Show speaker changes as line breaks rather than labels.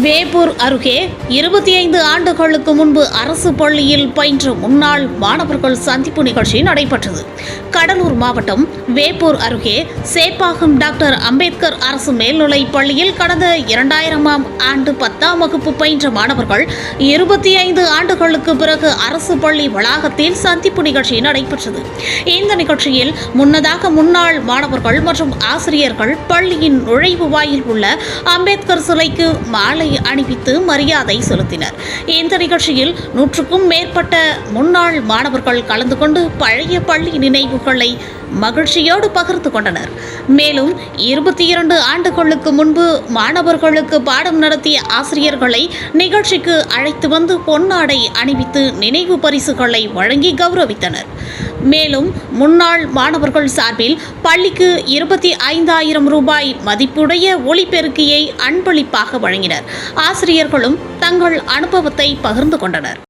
வேப்பூர் அருகே இருபத்தி ஐந்து ஆண்டுகளுக்கு முன்பு அரசு பள்ளியில் பயின்ற முன்னாள் மாணவர்கள் சந்திப்பு நிகழ்ச்சி நடைபெற்றது. கடலூர் மாவட்டம் வேப்பூர் அருகே சேப்பாக்கம் டாக்டர் அம்பேத்கர் அரசு மேல்நிலைப் பள்ளியில் கடந்த இரண்டாயிரமாம் ஆண்டு பத்தாம் வகுப்பு பயின்ற மாணவர்கள் இருபத்தி ஐந்து ஆண்டுகளுக்கு பிறகு அரசு பள்ளி வளாகத்தில் சந்திப்பு நிகழ்ச்சி நடைபெற்றது. இந்த நிகழ்ச்சியில் முன்னதாக முன்னாள் மாணவர்கள் மற்றும் ஆசிரியர்கள் பள்ளியின் நுழைவு வாயில் உள்ள அம்பேத்கர் சிலைக்கு மாலை அணிவித்து மரியாதை செலுத்தினர். இந்த நிகழ்ச்சியில் நூற்றுக்கும் மேற்பட்ட முன்னாள் மாணவர்கள் கலந்து கொண்டு பழைய பள்ளி நினைவுகளை மகிழ்ச்சியோடு பகிர்ந்து கொண்டனர். மேலும் இருபத்தி இரண்டு ஆண்டுகளுக்கு முன்பு மாணவர்களுக்கு பாடம் நடத்திய ஆசிரியர்களை நிகழ்ச்சிக்கு அழைத்து வந்து பொன்னாடை அணிவித்து நினைவு பரிசுகளை வழங்கி கௌரவித்தனர். மேலும் முன்னாள் மாணவர்கள் சார்பில் பள்ளிக்கு இருபத்தி ஐந்தாயிரம் ரூபாய் மதிப்புடைய ஒளிபெருக்கியை அன்பளிப்பாக வழங்கினர். ஆசிரியர்களும் தங்கள் அனுபவத்தை பகிர்ந்து கொண்டனர்.